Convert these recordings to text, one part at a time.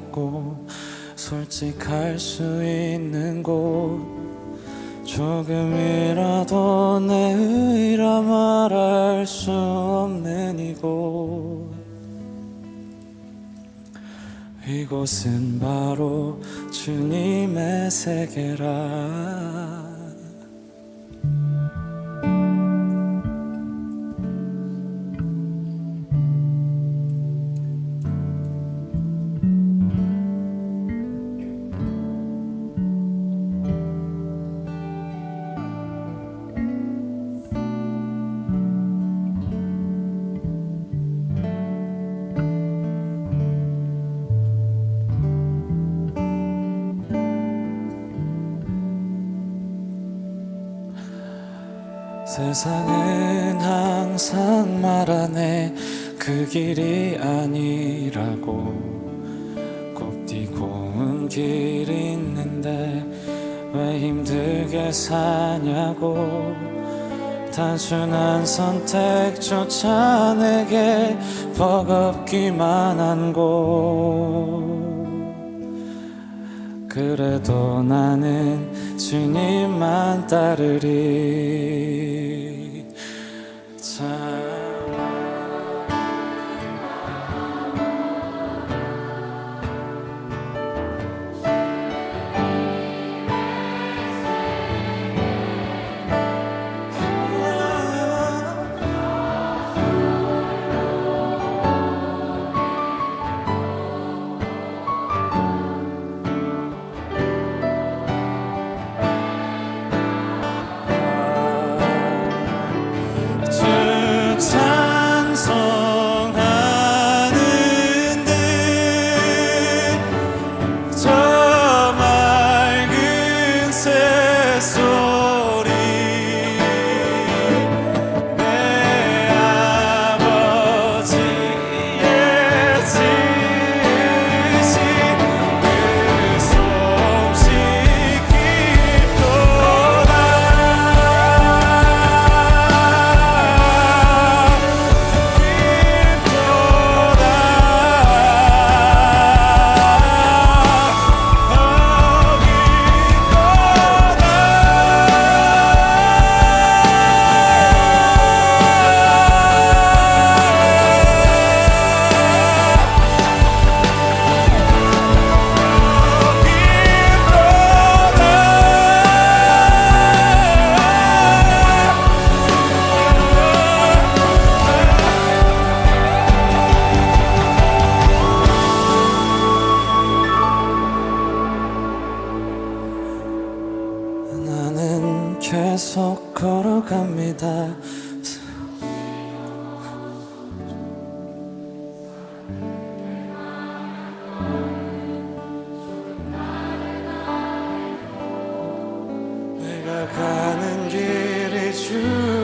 나갔고 솔직할 수 있는 곳. 조금이라도 내 의라 말할 수 없는 이곳. 이곳은 바로 주님의 세계라 세상은 항상 말하네. 그 길이 아니라고. 곱디고 온 길이 있는데 왜 힘들게 사냐고. 단순한 선택조차 내게 버겁기만 한 곳 그래도 나는 주님만 따르리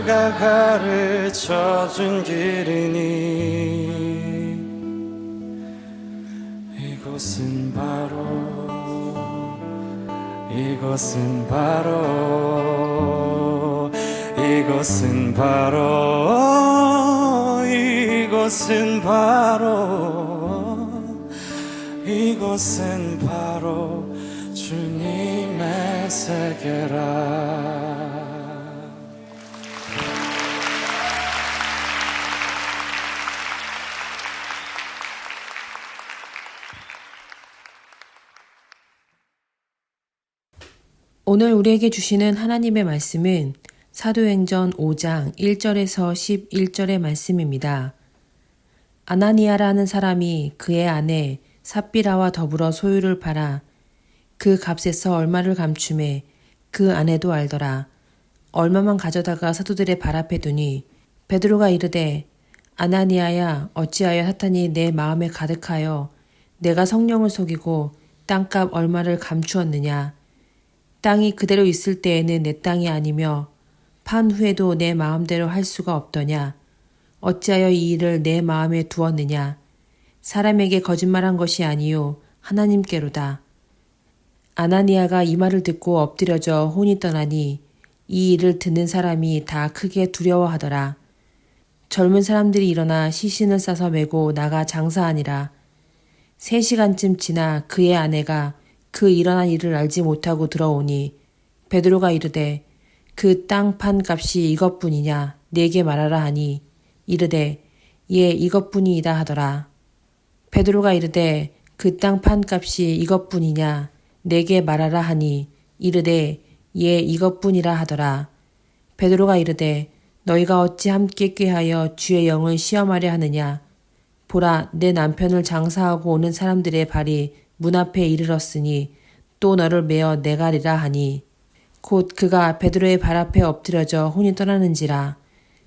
주가 가르쳐 준 길이니 이곳은 바로 이곳은 바로 이곳은 바로 이곳은 바로 이곳은 바로 주님의 세계라 오늘 우리에게 주시는 하나님의 말씀은 사도행전 5장 1절에서 11절의 말씀입니다. 아나니아라는 사람이 그의 아내 삽비라와 더불어 소유를 팔아 그 값에서 얼마를 감춤해 그 아내도 알더라. 얼마만 가져다가 사도들의 발 앞에 두니 베드로가 이르되 아나니아야 어찌하여 사탄이 내 마음에 가득하여 내가 성령을 속이고 땅값 얼마를 감추었느냐 땅이 그대로 있을 때에는 내 땅이 아니며 판 후에도 내 마음대로 할 수가 없더냐 어찌하여 이 일을 내 마음에 두었느냐 사람에게 거짓말한 것이 아니요 하나님께로다 아나니아가 이 말을 듣고 엎드려져 혼이 떠나니 이 일을 듣는 사람이 다 크게 두려워하더라. 젊은 사람들이 일어나 시신을 싸서 메고 나가 장사하니라. 세 시간쯤 지나 그의 아내가 그 일어난 일을 알지 못하고 들어오니 베드로가 이르되 그 땅 판 값이 이것뿐이냐 내게 말하라 하니 이르되 예 이것뿐이이다 하더라. 베드로가 이르되 그 땅 판 값이 이것뿐이냐 내게 말하라 하니 이르되 예 이것뿐이라 하더라. 베드로가 이르되 너희가 어찌 함께 꾀하여 주의 영을 시험하려 하느냐 보라 내 남편을 장사하고 오는 사람들의 발이 문 앞에 이르렀으니 또 너를 메어 내가리라 하니 곧 그가 베드로의 발 앞에 엎드려져 혼이 떠나는지라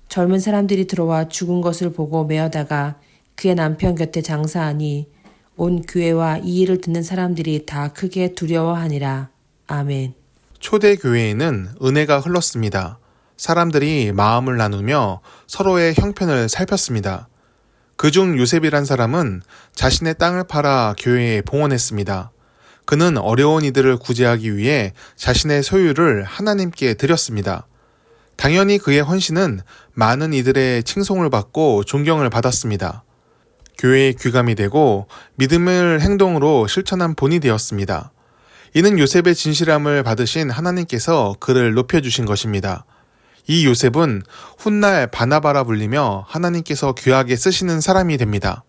젊은 사람들이 들어와 죽은 것을 보고 메어다가 그의 남편 곁에 장사하니 온 교회와 이 일을 듣는 사람들이 다 크게 두려워하니라 아멘 초대 교회에는 은혜가 흘렀습니다. 사람들이 마음을 나누며 서로의 형편을 살폈습니다. 그중 요셉이란 사람은 자신의 땅을 팔아 교회에 봉헌했습니다. 그는 어려운 이들을 구제하기 위해 자신의 소유를 하나님께 드렸습니다. 당연히 그의 헌신은 많은 이들의 칭송을 받고 존경을 받았습니다. 교회의 귀감이 되고 믿음을 행동으로 실천한 본이 되었습니다. 이는 요셉의 진실함을 받으신 하나님께서 그를 높여주신 것입니다. 이 요셉은 훗날 바나바라 불리며 하나님께서 귀하게 쓰시는 사람이 됩니다.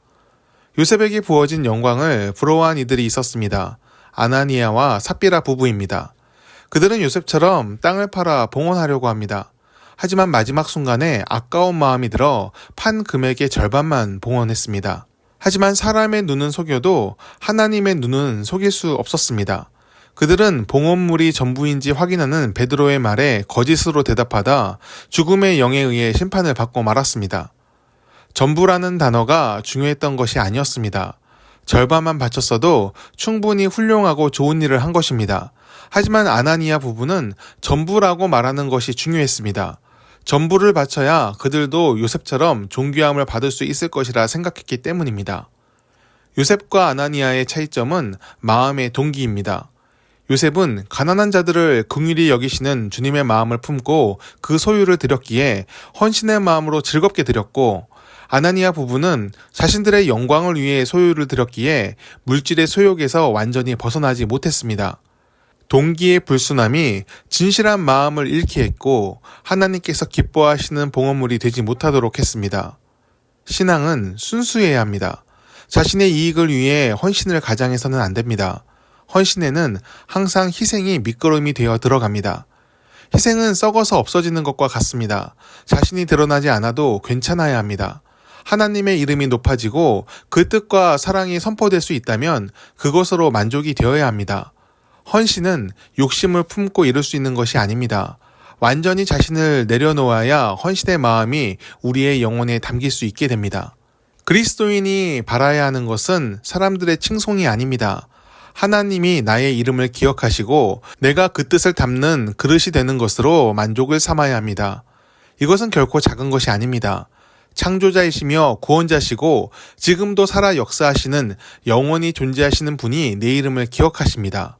요셉에게 부어진 영광을 부러워한 이들이 있었습니다. 아나니아와 삽비라 부부입니다. 그들은 요셉처럼 땅을 팔아 봉헌하려고 합니다. 하지만 마지막 순간에 아까운 마음이 들어 판 금액의 절반만 봉헌했습니다. 하지만 사람의 눈은 속여도 하나님의 눈은 속일 수 없었습니다. 그들은 봉헌물이 전부인지 확인하는 베드로의 말에 거짓으로 대답하다 죽음의 영에 의해 심판을 받고 말았습니다. 전부라는 단어가 중요했던 것이 아니었습니다. 절반만 바쳤어도 충분히 훌륭하고 좋은 일을 한 것입니다. 하지만 아나니아 부부는 전부라고 말하는 것이 중요했습니다. 전부를 바쳐야 그들도 요셉처럼 존귀함을 받을 수 있을 것이라 생각했기 때문입니다. 요셉과 아나니아의 차이점은 마음의 동기입니다. 요셉은 가난한 자들을 긍휼히 여기시는 주님의 마음을 품고 그 소유를 드렸기에 헌신의 마음으로 즐겁게 드렸고 아나니아 부부는 자신들의 영광을 위해 소유를 드렸기에 물질의 소욕에서 완전히 벗어나지 못했습니다. 동기의 불순함이 진실한 마음을 잃게 했고 하나님께서 기뻐하시는 봉헌물이 되지 못하도록 했습니다. 신앙은 순수해야 합니다. 자신의 이익을 위해 헌신을 가장해서는 안 됩니다. 헌신에는 항상 희생이 밑거름이 되어 들어갑니다. 희생은 썩어서 없어지는 것과 같습니다. 자신이 드러나지 않아도 괜찮아야 합니다. 하나님의 이름이 높아지고 그 뜻과 사랑이 선포될 수 있다면 그것으로 만족이 되어야 합니다. 헌신은 욕심을 품고 이룰 수 있는 것이 아닙니다. 완전히 자신을 내려놓아야 헌신의 마음이 우리의 영혼에 담길 수 있게 됩니다. 그리스도인이 바라야 하는 것은 사람들의 칭송이 아닙니다. 하나님이 나의 이름을 기억하시고 내가 그 뜻을 담는 그릇이 되는 것으로 만족을 삼아야 합니다. 이것은 결코 작은 것이 아닙니다. 창조자이시며 구원자시고 지금도 살아 역사하시는 영원히 존재하시는 분이 내 이름을 기억하십니다.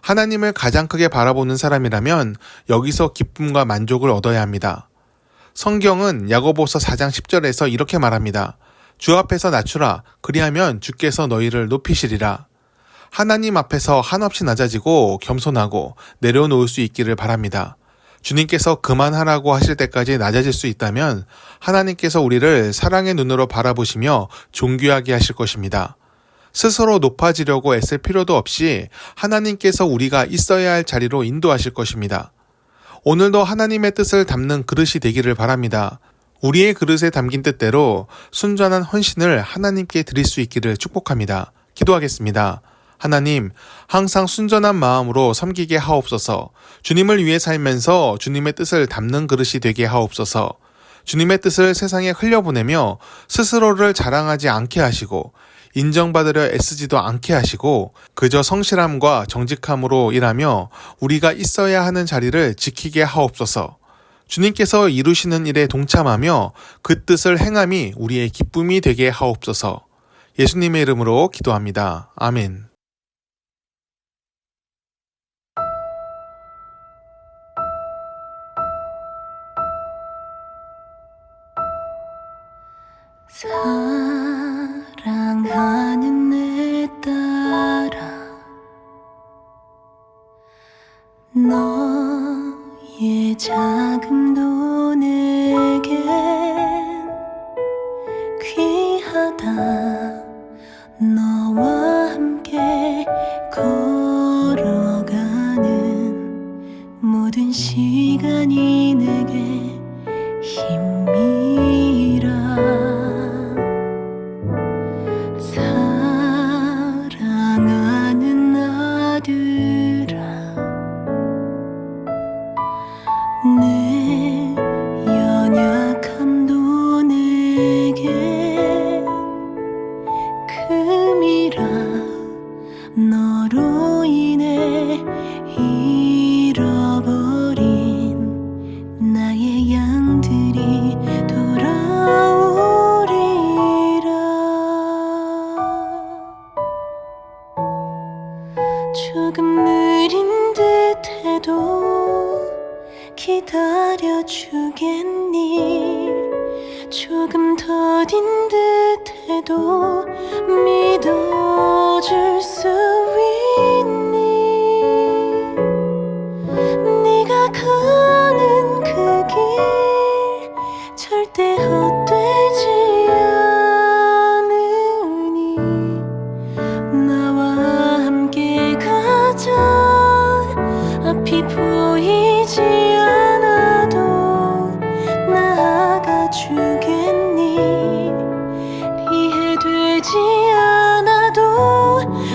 하나님을 가장 크게 바라보는 사람이라면 여기서 기쁨과 만족을 얻어야 합니다. 성경은 야고보서 4장 10절에서 이렇게 말합니다. 주 앞에서 낮추라 그리하면 주께서 너희를 높이시리라. 하나님 앞에서 한없이 낮아지고 겸손하고 내려놓을 수 있기를 바랍니다. 주님께서 그만하라고 하실 때까지 낮아질 수 있다면 하나님께서 우리를 사랑의 눈으로 바라보시며 존귀하게 하실 것입니다. 스스로 높아지려고 애쓸 필요도 없이 하나님께서 우리가 있어야 할 자리로 인도하실 것입니다. 오늘도 하나님의 뜻을 담는 그릇이 되기를 바랍니다. 우리의 그릇에 담긴 뜻대로 순전한 헌신을 하나님께 드릴 수 있기를 축복합니다. 기도하겠습니다. 하나님, 항상 순전한 마음으로 섬기게 하옵소서. 주님을 위해 살면서 주님의 뜻을 담는 그릇이 되게 하옵소서. 주님의 뜻을 세상에 흘려보내며 스스로를 자랑하지 않게 하시고 인정받으려 애쓰지도 않게 하시고 그저 성실함과 정직함으로 일하며 우리가 있어야 하는 자리를 지키게 하옵소서. 주님께서 이루시는 일에 동참하며 그 뜻을 행함이 우리의 기쁨이 되게 하옵소서. 예수님의 이름으로 기도합니다. 아멘. 사랑하는 내 딸아 너의 작은 돈에겐 귀하다. 너와 함께 걸어가는 모든 시간이 내게 힘이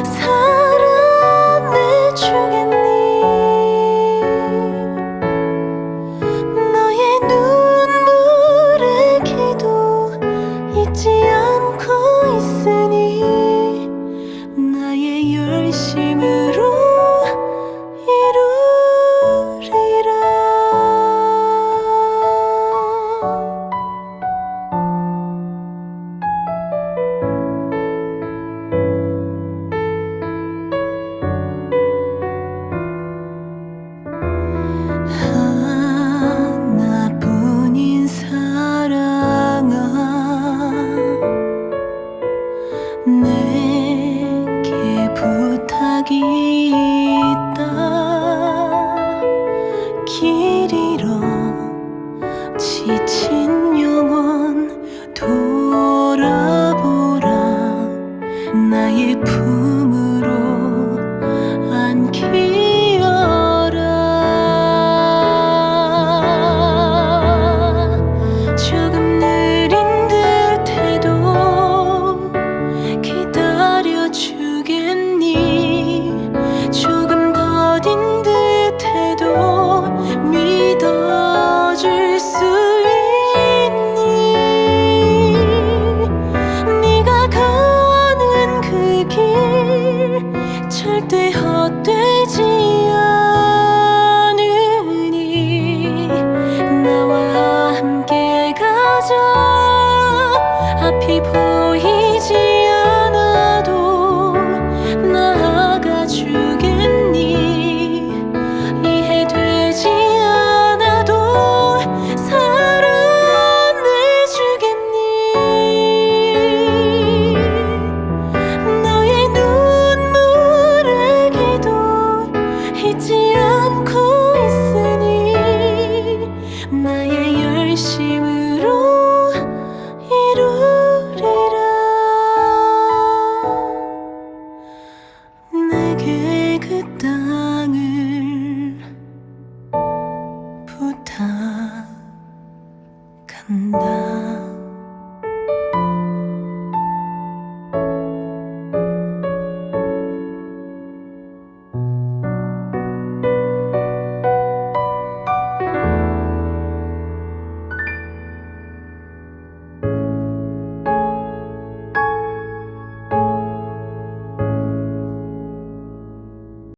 사랑